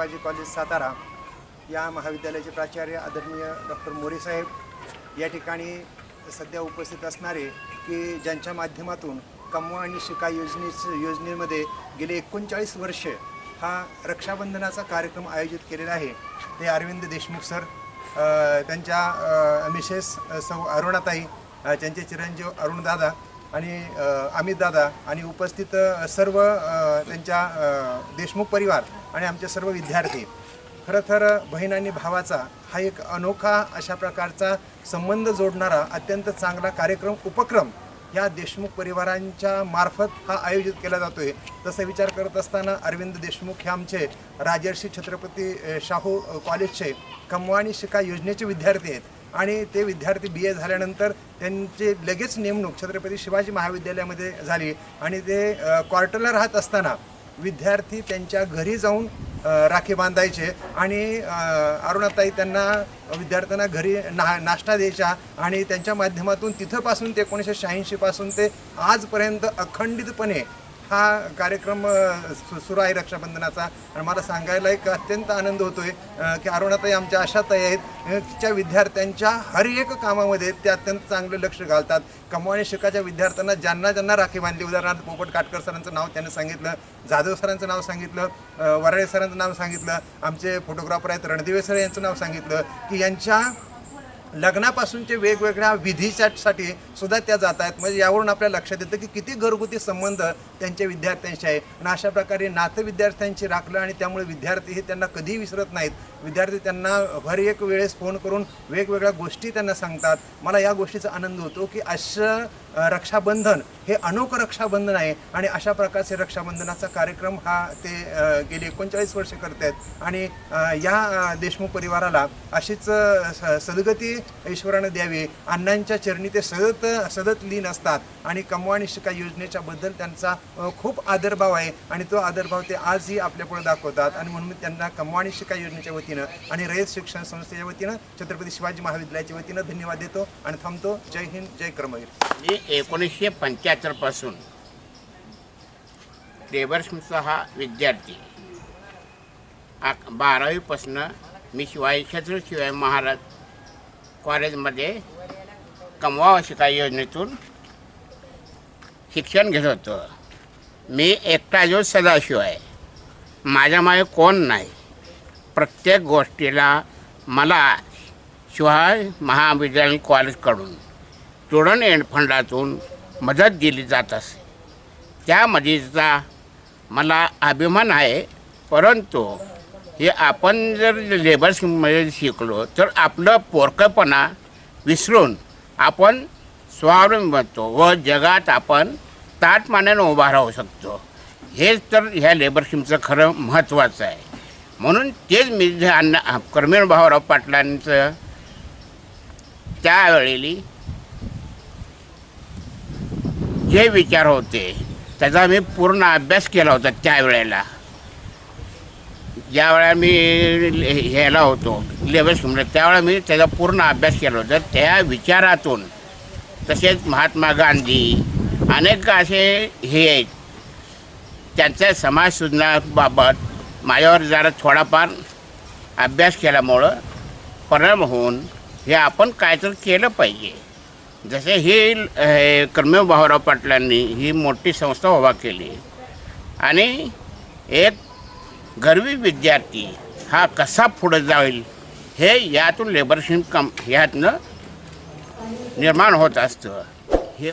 College Satara या महाविद्यालयाचे प्राचार्य आदरणीय डॉक्टर मोरे साहेब या ठिकाणी सध्या उपस्थित असणारे की ज्यांच्या माध्यमातून कमवा आणि शिका योजने योजनेमध्ये गेले एकोणचाळीस वर्ष हा रक्षाबंधनाचा कार्यक्रम आयोजित केलेला आहे. ते अरविंद देशमुख सर त्यांच्या मिसेस सौ अरुणाताई त्यांचे चिरंजीव अरुणदादा आणि अमितदादा आणि उपस्थित सर्व त्यांच्या देशमुख परिवार आणि आमचे सर्व विद्यार्थी. खरं तर बहीण आणि भावाचा हा एक अनोखा अशा प्रकारचा संबंध जोडणारा अत्यंत चांगला कार्यक्रम उपक्रम या देशमुख परिवारांच्या मार्फत हा आयोजित केला जातो आहे तसा विचार करत असताना अरविंद देशमुख हे आमचे राजर्षी छत्रपती शाहू कॉलेजचे कमवाणी शिका योजनेचे विद्यार्थी आहेत. आणि ते विद्यार्थी बी ए झाल्यानंतर त्यांची लगेच नेमणूक छत्रपती शिवाजी महाविद्यालयामध्ये झाली. आणि ते क्वार्टरला राहत असताना विद्यार्थी त्यांच्या घरी जाऊन राखी बांधायचे आणि अरुणाताई त्यांना विद्यार्थ्यांना घरी ना नाश्ता द्यायच्या आणि त्यांच्या माध्यमातून तिथंपासून ते एकोणीसशे शहाऐंशीपासून ते आजपर्यंत अखंडितपणे हा कार्यक्रम सु सुरू आहे रक्षाबंधनाचा. आणि मला सांगायला एक अत्यंत आनंद होतोय आहे की अरुणाताई आमच्या अशा ताई आहेत. अ, तिच्या विद्यार्थ्यांच्या हर एक कामामध्ये ते अत्यंत चांगलं लक्ष घालतात. कमवा शिकाच्या विद्यार्थ्यांना ज्यांना ज्यांना राखी बांधली उदाहरणार्थ पोपट काटकर सरांचं नाव त्यांनी सांगितलं जाधव सरांचं नाव सांगितलं वराळे सरांचं नाव सांगितलं आमचे फोटोग्राफर आहेत रणदिवे सर यांचं नाव सांगितलं की यांच्या लग्नापासूनचे वेगवेगळ्या विधीसाठी सुद्धा त्या जात आहेत. म्हणजे यावरून आपल्या लक्षात येतं की किती घरगुती संबंध त्यांच्या विद्यार्थ्यांशी आहे. आणि अशा प्रकारे नातं विद्यार्थ्यांशी राखलं आणि त्यामुळे विद्यार्थी हे त्यांना कधीही विसरत नाहीत. विद्यार्थी त्यांना हर एक वेळेस फोन करून वेगवेगळ्या गोष्टी त्यांना सांगतात. मला या गोष्टीचा आनंद होतो की असं रक्षाबंधन हे अनोखं रक्षाबंधन आहे. आणि अशा प्रकारचे रक्षाबंधनाचा कार्यक्रम हा ते गेले गेली एकोणचाळीस वर्ष करत आहेत आणि या देशमुख परिवाराला अशीच अ, स- सद्गती ईश्वरानं द्यावी. अण्णांच्या चरणी ते सतत सतत लीन असतात. आणि कमवा आणि योजनेच्या बद्दल त्यांचा खूप आदरभाव आहे. आणि तो आदरभाव ते आजही आपल्यापुढे दाखवतात. आणि म्हणून मी त्यांना कमवा शिका योजनेच्या वतीनं आणि रयत शिक्षण संस्थेच्या वतीनं छत्रपती शिवाजी महाविद्यालयाच्या वतीनं धन्यवाद देतो आणि थांबतो. जय हिंद जय कर्मवीर. मी एकोणीसशे पंच्याहत्तरपासून देवर्षचा हा विद्यार्थी. बारावीपासनं बारावीपासून मी शिवाय छत्र शिवाय महाराज कॉलेजमध्ये कमवा शिका योजनेतून शिक्षण घेत होतो. मी एकटा जो सदाशिव आहे माझ्यामागे कोण नाही. प्रत्येक गोष्टीला मला शिवाय महाविद्यालय कॉलेजकडून स्टुडंट एंड फंडातून मदत दिली जात असे. त्यामध्येचा मला अभिमान आहे परंतु हे आपण जर लेबर स्कीममध्ये शिकलो तर आपलं पोरकपणा विसरून आपण स्वावलंबी बनतो व जगात आपण ताटमान्यानं उभा राहू शकतो. हेच तर ह्या लेबर स्कीमचं खरं महत्त्वाचं आहे. म्हणून तेच मी जे अण्णा कर्मीण भाऊराव पाटलांचं त्यावेळी जे विचार होते त्याचा मी पूर्ण अभ्यास केला होता त्यावेळेला. ज्यावेळेला मी ह्याला होतो लेबर स्कीमला त्यावेळेला मी त्याचा पूर्ण अभ्यास केला होता. त्या विचारातून तसेच महात्मा गांधी अनेक असे हे आहेत. त्यांच्या समाज सुधारणाबाबत माझ्यावर जरा थोडाफार अभ्यास केल्यामुळं परिणाम होऊन हे आपण काहीतरी केलं पाहिजे. जसे ही कर्मेव भाऊराव पाटलांनी ही मोठी संस्था उभा केली. आणि एक गरवी विद्यार्थी हा कसा पुढे जाईल हे यातून लेबरशिप कम ह्यातनं निर्माण होत असतं. हे